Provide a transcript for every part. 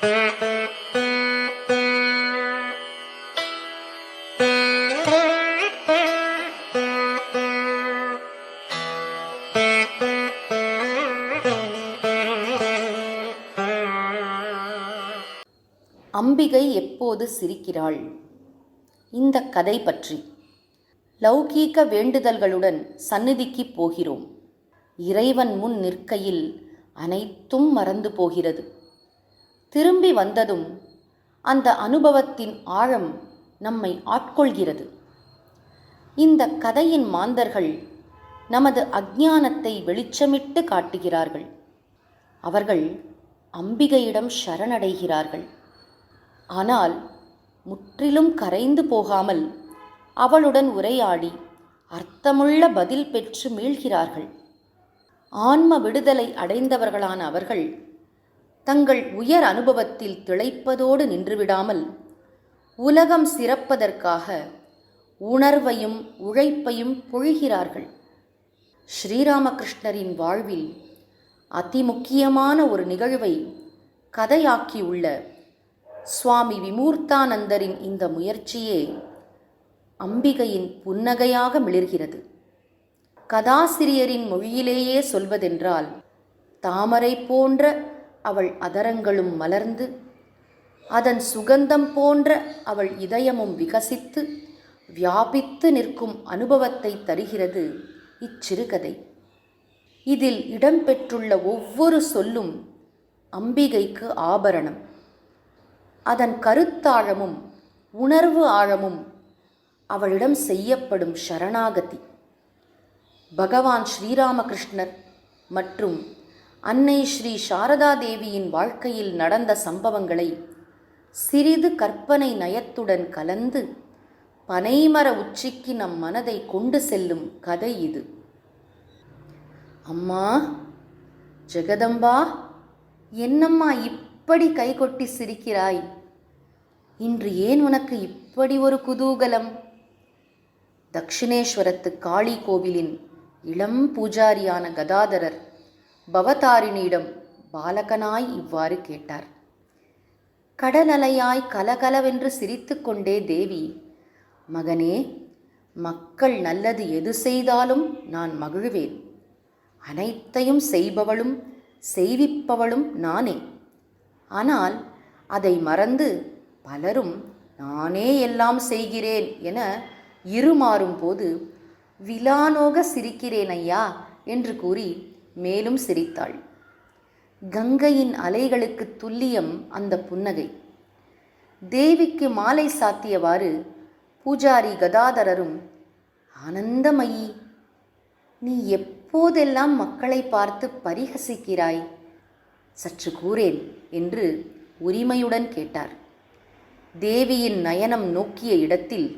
அம்பிகை எப்போது சிரிக்கிறாள்? இந்த கதை பற்றி. லௌகீக வேண்டுதல்களுடன் சந்நிதிக்கு போகிறோம். இறைவன் முன் நிற்கையில் அனைத்தும் மறந்து போகிறது. திரும்பி வந்ததும் அந்த அனுபவத்தின் ஆழம் நம்மை ஆட்கொள்கிறது. இந்த கதையின் மாந்தர்கள் நமது அஞ்ஞானத்தை வெளிச்சமிட்டு காட்டுகிறார்கள். அவர்கள் அம்பிகையிடம் சரணடைகிறார்கள். ஆனால் முற்றிலும் கரைந்து போகாமல் அவளுடன் உரையாடி அர்த்தமுள்ள பதில் பெற்று மீள்கிறார்கள். ஆன்ம விடுதலை அடைந்தவர்களான அவர்கள் தங்கள் உயர் அனுபவத்தில் திளைப்பதோடு நின்றுவிடாமல் உலகம் சிறப்பதற்காக உணர்வையும் உழைப்பையும் பொழிகிறார்கள். ஸ்ரீராமகிருஷ்ணரின் வாழ்வில் அதிமுக்கியமான ஒரு நிகழ்வை கதையாக்கியுள்ள சுவாமி விமூர்த்தானந்தரின் இந்த முயற்சியே அம்பிகையின் புன்னகையாக மிளிர்கிறது. கதாசிரியரின் மொழியிலேயே சொல்வதென்றால் தாமரை போன்ற அவள் அதரங்களும் மலர்ந்து அதன் சுகந்தம் போன்ற அவள் இதயமும் விகசித்து வியாபித்து நிற்கும் அனுபவத்தை தருகிறது இச்சிறுகதை. இதில் இடம்பெற்றுள்ள ஒவ்வொரு சொல்லும் அம்பிகைக்கு ஆபரணம். அதன் கருத்தாழமும் உணர்வு ஆழமும் அவளிடம் செய்யப்படும் சரணாகதி. பகவான் ஸ்ரீராமகிருஷ்ணர் மற்றும் அன்னை ஸ்ரீ சாரதா தேவியின் வாழ்க்கையில் நடந்த சம்பவங்களை சிறிது கற்பனை நயத்துடன் கலந்து பனைமர உச்சிக்கு நம் மனதை கொண்டு செல்லும் கதை இது. அம்மா ஜெகதம்பா என்னம்மா இப்படி கைகொட்டி சிரிக்கிறாய்? இன்று ஏன் உனக்கு இப்படி ஒரு குதூகலம்? தக்ஷிணேஸ்வரத்து காளி கோவிலின் இளம் பூஜாரியான கதாதரர் பவதாரிணியிடம் பாலகனாய் இவ்வாறு கேட்டார். கடலலையாய் கலகலவென்று சிரித்துக்கொண்டே தேவி மகனே மக்கள் நல்லது எது செய்தாலும் நான் மகிழ்வேன். அனைத்தையும் செய்பவளும் செய்விப்பவளும் நானே. ஆனால் அதை மறந்து பலரும் நானே எல்லாம் செய்கிறேன் என இருமாறும் போது விலானோக சிரிக்கிறேன் ஐயா என்று கூறி மேலும் சிரித்தாள். கங்கையின் அலைகளுக்கு துல்லியம் அந்த புன்னகை. தேவிக்கு மாலை சாத்தியவாறு பூஜாரி கதாதரரும் ஆனந்தமயி நீ எப்போதெல்லாம் மக்களை பார்த்து பரிகசிக்கிறாய் சற்று கூறேன் என்று உரிமையுடன் கேட்டார். தேவியின் நயனம் நோக்கிய இடத்தில்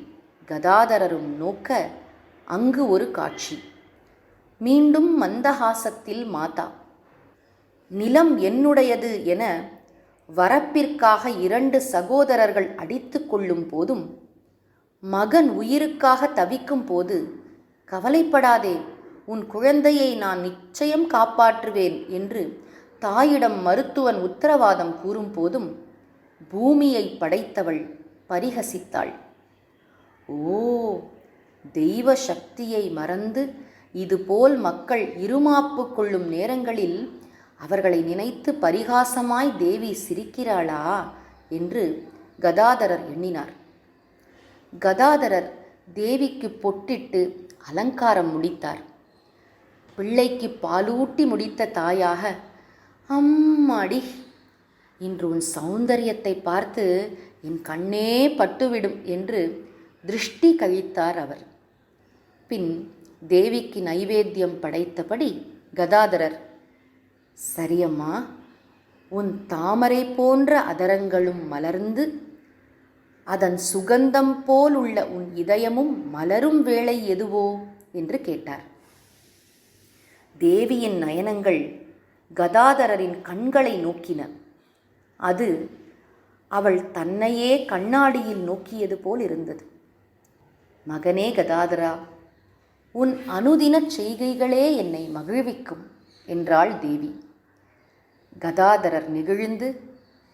கதாதரரும் நோக்க அங்கு ஒரு காட்சி. மீண்டும் மந்தஹாசத்தில் மாதா. நிலம் என்னுடையது என வரப்பிற்காக இரண்டு சகோதரர்கள் அடித்து கொள்ளும் போதும் மகன் உயிருக்காக தவிக்கும் போது கவலைப்படாதே உன் குழந்தையை நான் நிச்சயம் காப்பாற்றுவேன் என்று தாயிடம் மருத்துவன் உத்தரவாதம் கூறும் போதும் பூமியை படைத்தவள் பரிகசித்தாள். ஓ தெய்வ சக்தியை மறந்து இதுபோல் மக்கள் இருமாப்பு கொள்ளும் நேரங்களில் அவர்களை நினைத்து பரிகாசமாய் தேவி சிரிக்கிறாளா என்று கதாதரர் எண்ணினார். கதாதரர் தேவிக்கு பொட்டிட்டு அலங்காரம் முடித்தார். பிள்ளைக்கு பாலூட்டி முடித்த தாயாக அம்மாடி இன்று உன் சௌந்தரியத்தை பார்த்து என் கண்ணே பட்டுவிடும் என்று திருஷ்டி கழித்தார் அவர். பின் தேவிக்கு நைவேத்தியம் படைத்தபடி கதாதரர் சரியம்மா உன் தாமரை போன்ற அதரங்களும் மலர்ந்து அதன் சுகந்தம் போல் உள்ள உன் இதயமும் மலரும் வேளை எதுவோ? என்று கேட்டார். தேவியின் நயனங்கள் கதாதரரின் கண்களை நோக்கின. அது அவள் தன்னையே கண்ணாடியில் நோக்கியது போல் இருந்தது. மகனே கதாதரா உன் அனுதினச் செய்கைகளே என்னை மகிழ்விக்கும் என்றாள் தேவி. கதாதரர் நெகிழ்ந்து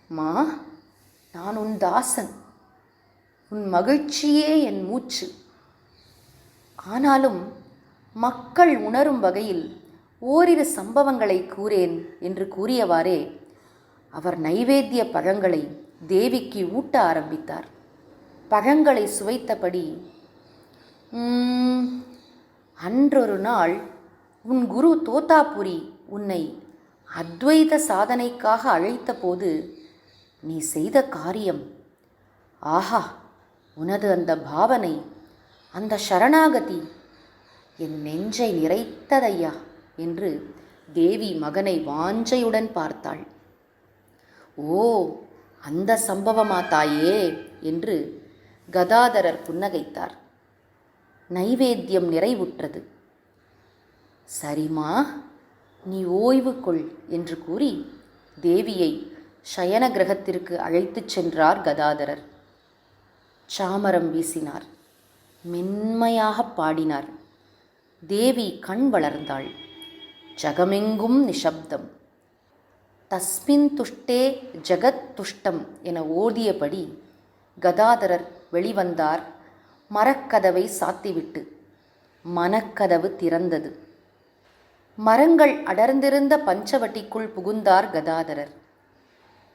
மா நான் உன் தாசன். உன் மகிழ்ச்சியே என் மூச்சு. ஆனாலும் மக்கள் உணரும் வகையில் ஓரிரு சம்பவங்களை கூறேன் என்று கூறியவாறே அவர் நைவேத்திய பழங்களை தேவிக்கு ஊட்ட ஆரம்பித்தார். பழங்களை சுவைத்தபடி அன்றொரு நாள் உன் குரு தோத்தாபுரி உன்னை அத்வைத சாதனைக்காக அழைத்தபோது நீ செய்த காரியம். ஆஹா உனது அந்த பாவனை அந்த சரணாகதி என் நெஞ்சை நிறைத்ததையா? என்று தேவி மகனை வாஞ்சையுடன் பார்த்தாள். ஓ அந்த சம்பவமா தாயே? என்று கதாதரர் புன்னகைத்தார். நைவேத்தியம் நிறைவுற்றது. சரிமா நீ ஓய்வு கொள் என்று கூறி தேவியை சயன கிரகத்திற்கு அழைத்துச் சென்றார் கதாதரர். சாமரம் வீசினார். மென்மையாக பாடினார். தேவி கண் வளர்ந்தாள். ஜகமெங்கும் நிசப்தம். தஸ்மின் துஷ்டே ஜகத் துஷ்டம் என ஓதியபடி கதாதரர் வெளிவந்தார் மரக்கதவை சாத்திவிட்டு மனக்கதவு திறந்தது. மரங்கள் அடர்ந்திருந்த பஞ்சவட்டிக்குள் புகுந்தார் கதாதரர்.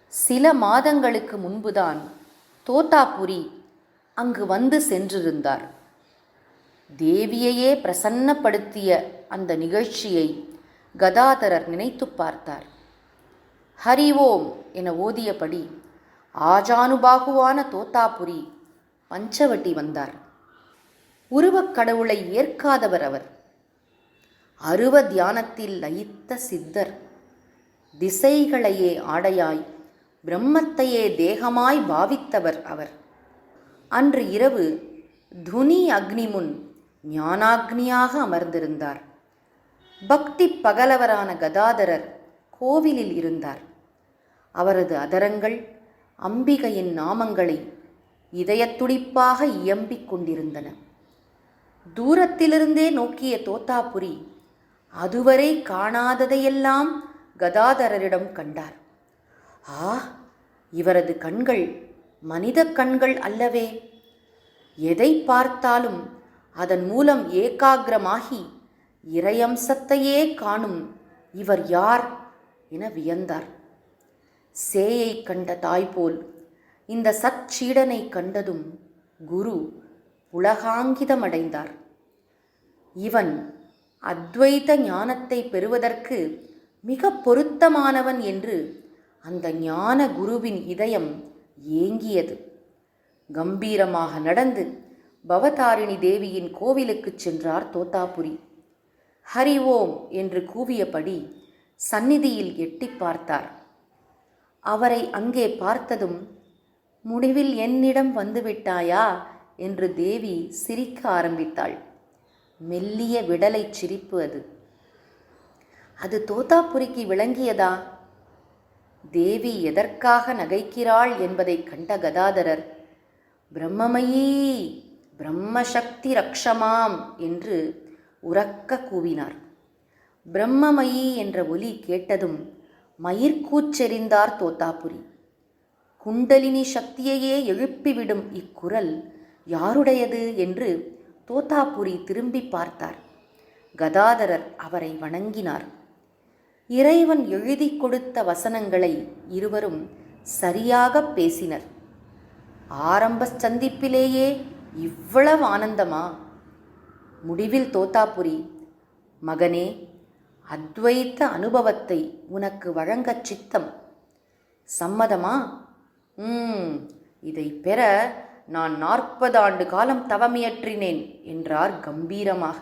சில மாதங்களுக்கு முன்புதான் தோத்தாபுரி அங்கு வந்து சென்றிருந்தார். தேவியையே பிரசன்னப்படுத்திய அந்த நிகழ்ச்சியை கதாதரர் நினைத்துப் பார்த்தார். ஹரி ஓம் என ஓதியபடி ஆஜானுபாகுவான தோத்தாபுரி பஞ்சவட்டி வந்தார். உருவக் கடவுளை ஏற்காதவர் அவர். அருவ தியானத்தில் லயித்த சித்தர். திசைகளையே ஆடையாய் பிரம்மத்தையே தேகமாய் பாவித்தவர் அவர். அன்று இரவு துனி அக்னி முன் ஞானாக்னியாக அமர்ந்திருந்தார். பக்தி பகலவரான கதாதரர் கோவிலில் இருந்தார். அவரது அதரங்கள் அம்பிகையின் நாமங்களை இதயத்துடிப்பாக இயம்பிக் கொண்டிருந்தன. தூரத்திலிருந்தே நோக்கிய தோத்தாபுரி அதுவரை காணாததையெல்லாம் கதாதரரிடம் கண்டார். ஆ இவரது கண்கள் மனித கண்கள் அல்லவே. எதை பார்த்தாலும் அதன் மூலம் ஏகாகிரமாகி இறையம்சத்தையே காணும் இவர் யார் என வியந்தார். சேயை கண்ட தாய் போல் இந்த சச்சீடனை கண்டதும் குரு உலகாங்கிதமடைந்தார். இவன் அத்வைத ஞானத்தை பெறுவதற்கு மிக பொருத்தமானவன் என்று அந்த ஞான குருவின் இதயம் ஏங்கியது. கம்பீரமாக நடந்து பவதாரிணி தேவியின் கோவிலுக்குச் சென்றார் தோத்தாபுரி. ஹரி ஓம் என்று கூவியபடி சந்நிதியில் எட்டிப் பார்த்தார். அவரை அங்கே பார்த்ததும் முடிவில் என்னிடம் வந்துவிட்டாயா? என்று தேவி சிரிக்க ஆரம்பித்தாள். மெல்லிய விடலைச் சிரிப்பு அது. அது தோத்தாபுரிக்கு விளங்கியதா? தேவி எதற்காக நகைக்கிறாள் என்பதை கண்ட கதாதரர் பிரம்மமயீ பிரம்மசக்தி ரக்ஷமாம் என்று உறக்க கூவினார். பிரம்மமயி என்ற ஒலி கேட்டதும் மயிர்கூச்செறிந்தார் தோத்தாபுரி. குண்டலினி சக்தியையே எழுப்பிவிடும் இக்குரல் யாருடையது என்று தோத்தாபுரி திரும்பி பார்த்தார். கதாதரர் அவரை வணங்கினார். இறைவன் எழுதி கொடுத்த வசனங்களை இருவரும் சரியாக பேசினர். ஆரம்ப சந்திப்பிலேயே இவ்வளவு ஆனந்தமா? முடிவில் தோத்தாபுரி மகனே அத்வைத்த அனுபவத்தை உனக்கு வழங்கச் சித்தம். சம்மதமா? ம் இதை பெற நான் நாற்பது ஆண்டு காலம் தவமியற்றினேன் என்றார் கம்பீரமாக.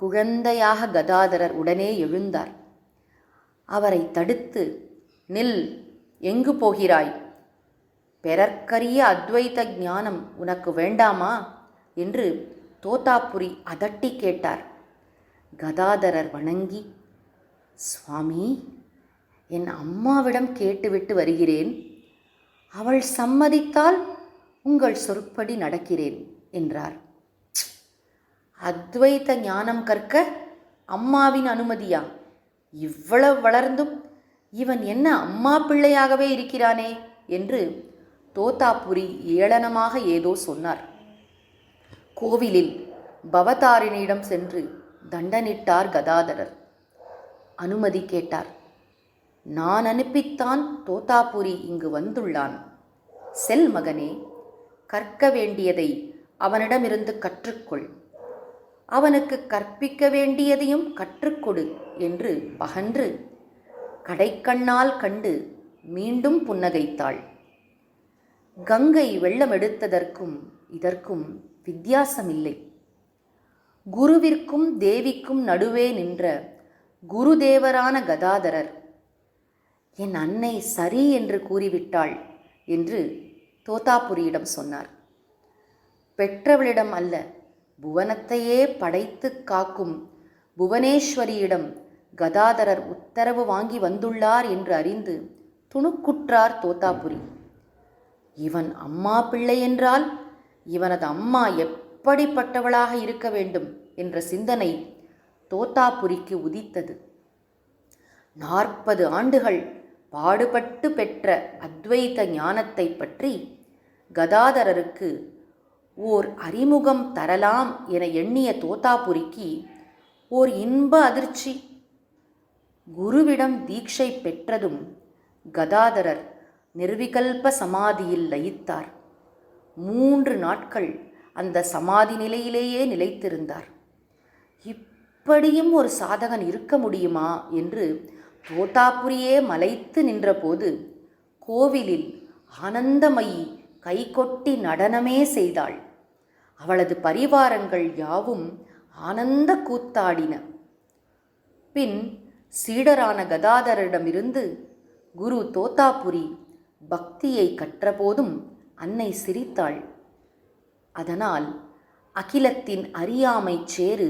குழந்தையாக கதாதரர் உடனே எழுந்தார். அவரை தடுத்து நில் எங்கு போகிறாய்? பெறற்கரிய அத்வைத ஞானம் உனக்கு வேண்டாமா என்று தோத்தாபுரி அதட்டி கேட்டார். கதாதரர் வணங்கி சுவாமி என் அம்மாவிடம் கேட்டுவிட்டு வருகிறேன். அவள் சம்மதித்தால் உங்கள் சொற்படி நடக்கிறேன் என்றார். அத்வைத ஞானம் கற்க அம்மாவின் அனுமதியா? இவ்வளவு வளர்ந்தும் இவன் என்ன அம்மா பிள்ளையாகவே இருக்கிறானே என்று தோத்தாபுரி ஏளனமாக ஏதோ சொன்னார். கோவிலில் பவதாரிணியிடம் சென்று தண்டனிட்டார் கதாதரர். அனுமதி கேட்டார். நான் அனுப்பித்தான் தோத்தாபுரி இங்கு வந்துள்ளான். செல் மகனே கற்க வேண்டியதை அவனிடமிருந்து கற்றுக்கொள். அவனுக்கு கற்பிக்க வேண்டியதையும் கற்றுக்கொடு என்று பகன்று கடைக்கண்ணால் கண்டு மீண்டும் புன்னகைத்தாள். கங்கை வெள்ளம் எடுத்ததற்கும் இதற்கும் வித்தியாசமில்லை. குருவிற்கும் தேவிக்கும் நடுவே நின்ற குருதேவரான கதாதரர் என் அன்னை சரி என்று கூறிவிட்டாள் என்று தோத்தாபுரியிடம் சொன்னார். பெற்றவளிடம் அல்ல புவனத்தையே படைத்து காக்கும் புவனேஸ்வரியிடம் கதாதரர் உத்தரவு வாங்கி வந்துள்ளார் என்று அறிந்து துணுக்குற்றார் தோத்தாபுரி இவன் அம்மா பிள்ளை என்றால் இவனது அம்மா எப்படிப்பட்டவளாக இருக்க வேண்டும் என்ற சிந்தனை தோத்தாபுரிக்கு உதித்தது. நாற்பது ஆண்டுகள் பாடுபட்டு பெற்ற அத்வைத ஞானத்தை பற்றி கதாதரருக்கு ஓர் அறிமுகம் தரலாம் என எண்ணிய தோத்தாபுரிக்கு ஓர் இன்ப அதிர்ச்சி. குருவிடம் தீட்சை பெற்றதும் கதாதரர் நிர்விகல்ப சமாதியில் லயித்தார். மூன்று நாட்கள் அந்த சமாதி நிலையிலேயே நிலைத்திருந்தார். இப்படியும் ஒரு சாதகன் இருக்க முடியுமா என்று தோட்டாபுரியே மலைத்து நின்றபோது கோவிலில் ஆனந்தமயி கைகொட்டி நடனமே செய்தாள். அவளது பரிவாரங்கள் யாவும் ஆனந்த கூத்தாடின. பின் சீடரான கதாதரிடமிருந்து குரு தோத்தாபுரி பக்தியை கற்றபோதும் அன்னை சிரித்தாள். அதனால் அகிலத்தின் அறியாமை சேறு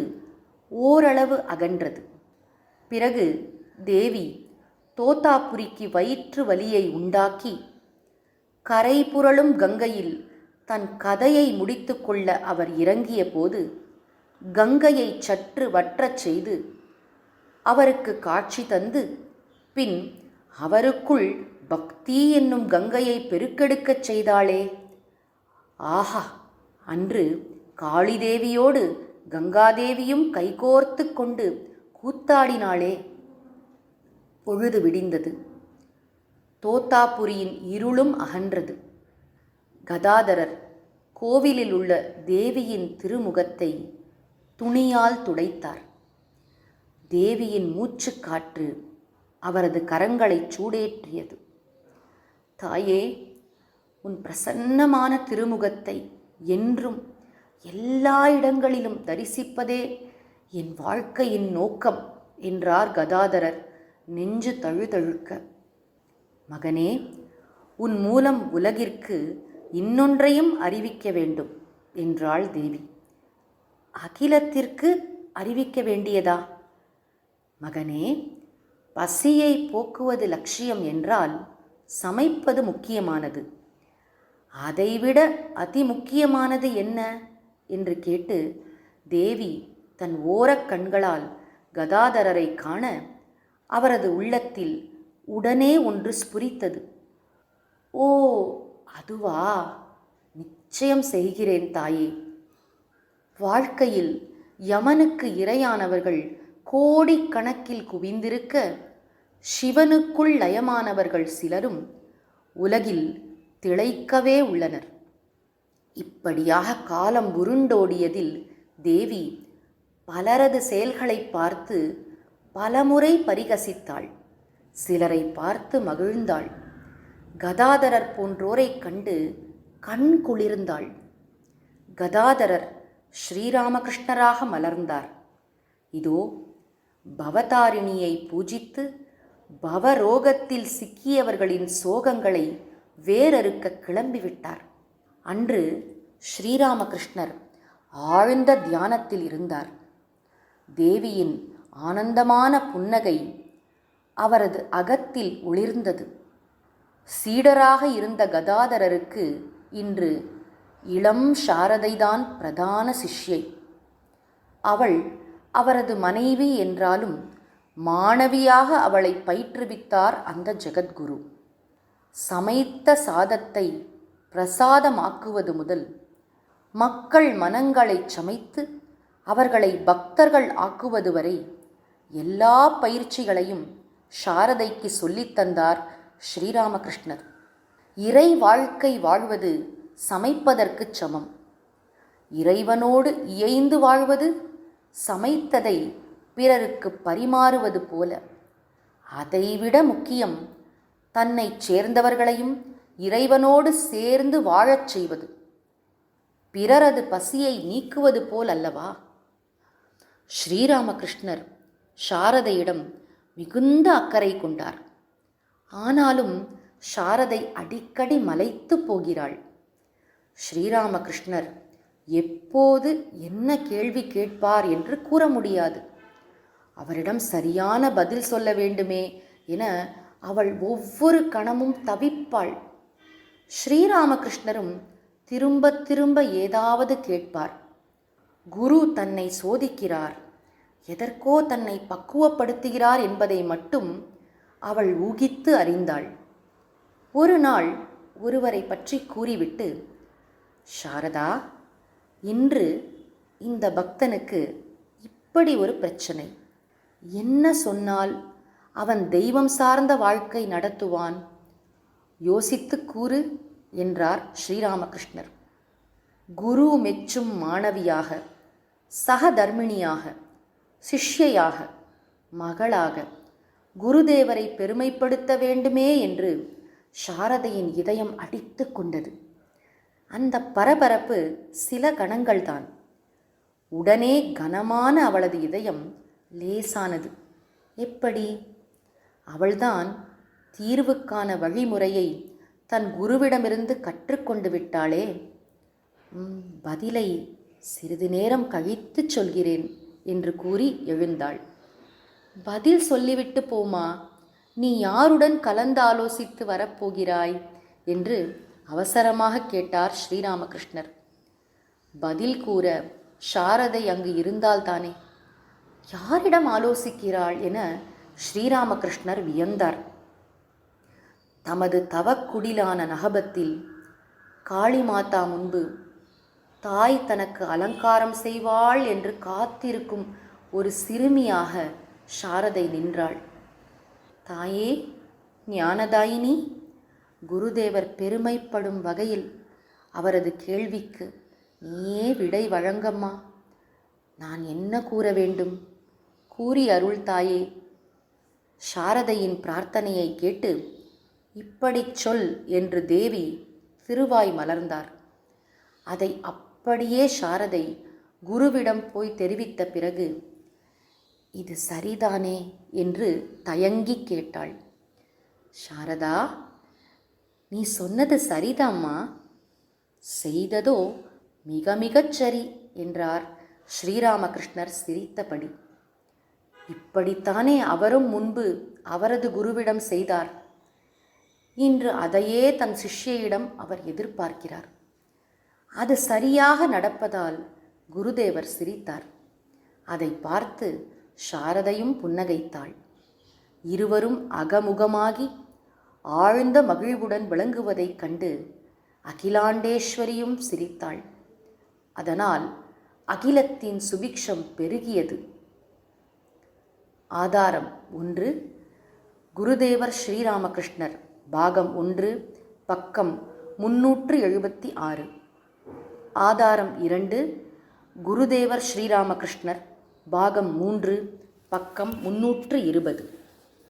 ஓரளவு அகன்றது. பிறகு தேவி தோத்தாபுரிக்கு வயிற்று வலியை உண்டாக்கி கரை புரளும் கங்கையில் தன் கதையை முடித்துக்கொள்ள அவர் இறங்கிய போது கங்கையை சற்று வற்றச் செய்து அவருக்கு காட்சி தந்து பின் அவருக்குள் பக்தி என்னும் கங்கையை பெருக்கெடுக்கச் செய்தாளே. ஆஹா! அன்று காளிதேவியோடு கங்காதேவியும் கைகோர்த்து கொண்டு கூத்தாடினாளே. பொழுது விடிந்தது. தோத்தாபுரியின் இருளும் அகன்றது. கதாதரர் கோவிலில் உள்ள தேவியின் திருமுகத்தை துணியால் துடைத்தார். தேவியின் மூச்சுக்காற்று அவரது கரங்களை சூடேற்றியது. தாயே உன் பிரசன்னமான திருமுகத்தை என்றும் எல்லா இடங்களிலும் தரிசிப்பதே என் வாழ்க்கையின் நோக்கம் என்றார் கதாதரர். நெஞ்சு தழுதழுக்க. மகனே உன் மூலம் உலகிற்கு இன்னொன்றையும் அறிவிக்க வேண்டும் என்றாள் தேவி. அகிலத்திற்கு அறிவிக்க வேண்டியதா? மகனே பசியை போக்குவது லட்சியம் என்றால் சமைப்பது முக்கியமானது. அதைவிட அதி முக்கியமானது என்ன? என்று கேட்டு தேவி தன் ஓரக் கண்களால் கதாதரரை காண அவரது உள்ளத்தில் உடனே ஒன்று ஸ்புரித்தது. ஓ அதுவா? நிச்சயம் செய்கிறேன் தாயே. வாழ்க்கையில் யமனுக்கு இரையானவர்கள் கோடிக்கணக்கில் குவிந்திருக்க சிவனுக்குள் லயமானவர்கள் சிலரும் உலகில் திளைக்கவே உள்ளனர். இப்படியாக காலம் உருண்டோடியதில் தேவி பலரது செயல்களை பார்த்து பலமுறை பரிகசித்தாள். சிலரை பார்த்து மகிழ்ந்தாள். கதாதரர் போன்றோரைக் கண்டு கண் குளிர்ந்தாள். கதாதரர் ஸ்ரீராமகிருஷ்ணராக மலர்ந்தார். இதோ பவதாரிணியை பூஜித்து பவரோகத்தில் சிக்கியவர்களின் சோகங்களை வேறறுக்க கிளம்பிவிட்டார். அன்று ஸ்ரீராமகிருஷ்ணர் ஆழ்ந்த தியானத்தில் இருந்தார். தேவியின் ஆனந்தமான புன்னகை அவரது அகத்தில் ஒளிர்ந்தது. சீடராக இருந்த கதாதரருக்கு இன்று இளம் சாரதைதான் பிரதான சிஷ்யை. அவள் அவரது மனைவி என்றாலும் மாணவியாக அவளை பயிற்றுவித்தார் அந்த ஜெகத்குரு. சமைத்த சாதத்தை பிரசாதமாக்குவது முதல் மக்கள் மனங்களைச் சமைத்து அவர்களை பக்தர்கள் ஆக்குவது வரை எல்லா பயிற்சிகளையும் சாரதைக்கு சொல்லித்தந்தார் ஸ்ரீராமகிருஷ்ணர். இறை வாழ்க்கை வாழ்வது சமைப்பதற்குச் சமம். இறைவனோடு இயைந்து வாழ்வது சமைத்ததை பிறருக்கு பரிமாறுவது போல. அதைவிட முக்கியம் தன்னைச் சேர்ந்தவர்களையும் இறைவனோடு சேர்ந்து வாழச் செய்வது. பிறரது பசியை நீக்குவது போல் அல்லவா ஸ்ரீராமகிருஷ்ணர் சாரதையிடம் மிகுந்த அக்கறை கொண்டார். ஆனாலும் சாரதை அடிக்கடி மலைத்து போகிறாள். ஸ்ரீராமகிருஷ்ணர் எப்போது என்ன கேள்வி கேட்பார் என்று கூற முடியாது. அவரிடம் சரியான பதில் சொல்ல வேண்டுமே என அவள் ஒவ்வொரு கணமும் தவிப்பாள். ஸ்ரீராமகிருஷ்ணரும் திரும்ப திரும்ப ஏதாவது கேட்பார். குரு தன்னை சோதிக்கிறார். எதற்கோ தன்னை பக்குவப்படுத்துகிறார் என்பதை மட்டும் அவள் ஊகித்து அறிந்தாள். ஒரு நாள் ஒருவரை பற்றி கூறிவிட்டு சாரதா இன்று இந்த பக்தனுக்கு இப்படி ஒரு பிரச்சனை. என்ன சொன்னால் அவன் தெய்வம் சார்ந்த வாழ்க்கை நடத்துவான்? யோசித்து கூறு என்றார் ஸ்ரீராமகிருஷ்ணர். குரு மெச்சும் மாணவியாக சகதர்மிணியாக சிஷ்யையாக மகளாக குருதேவரை பெருமைப்படுத்த வேண்டுமே என்று சாரதையின் இதயம் அடித்து கொண்டது. அந்த பரபரப்பு சில கணங்கள்தான். உடனே கனமான அவளது இதயம் லேசானது. எப்படி? அவள்தான் தீர்வுக்கான வழிமுறையை தன் குருவிடமிருந்து கற்றுக்கொண்டு விட்டாளே. பதிலை சிறிது நேரம் கழித்து சொல்கிறேன். என்று கூறி எழுந்தாள். பதில் சொல்லிவிட்டு போமா நீ யாருடன் கலந்து ஆலோசித்து வரப்போகிறாய்? என்று அவசரமாக கேட்டார் ஸ்ரீராமகிருஷ்ணர். பதில் கூற சாரதை அங்கு இருந்தால்தானே? யாரிடம் ஆலோசிக்கிறாள் என ஸ்ரீராமகிருஷ்ணர் வியந்தார். தமது தவக்குடிலான நகபத்தில் காளிமாதா முன்பு தாய் தனக்கு அலங்காரம் செய்வாள் என்று காத்திருக்கும் ஒரு சிறுமியாக சாரதை நின்றாள். தாயே ஞானதாயினி குருதேவர் பெருமைப்படும் வகையில் அவரது கேள்விக்கு நீயே விடை வழங்கம்மா. நான் என்ன கூற வேண்டும்? கூறி அருள் தாயே. சாரதையின் பிரார்த்தனையை கேட்டு இப்படிச் சொல் என்று தேவி திருவாய் மலர்ந்தார். அதை அப் அப்படியே சாரதை குருவிடம் போய் தெரிவித்த பிறகு இது சரிதானே? என்று தயங்கி கேட்டாள். சாரதா நீ சொன்னது சரிதாம்மா. செய்ததோ மிக மிகச் சரி என்றார் ஸ்ரீராமகிருஷ்ணர் சிரித்தபடி. இப்படித்தானே அவரும் முன்பு அவரது குருவிடம் செய்தார்? இன்று அதையே தன் சிஷ்யையிடம் அவர் எதிர்பார்க்கிறார். அது சரியாக நடப்பதால் குருதேவர் சிரித்தார். அதை பார்த்து சாரதையும் புன்னகைத்தாள். இருவரும் அகமுகமாகி ஆழ்ந்த மகிழ்வுடன் விளங்குவதைக் கண்டு அகிலாண்டேஸ்வரியும் சிரித்தாள். அதனால் அகிலத்தின் சுபிக்ஷம் பெருகியது. ஆதாரம் ஒன்று குருதேவர் ஸ்ரீராமகிருஷ்ணர். பாகம் ஒன்று பக்கம் முன்னூற்று எழுபத்தி ஆறு. ஆதாரம் இரண்டு குருதேவர் ஸ்ரீராமகிருஷ்ணர் பாகம் மூன்று பக்கம் முன்னூற்று இருபது.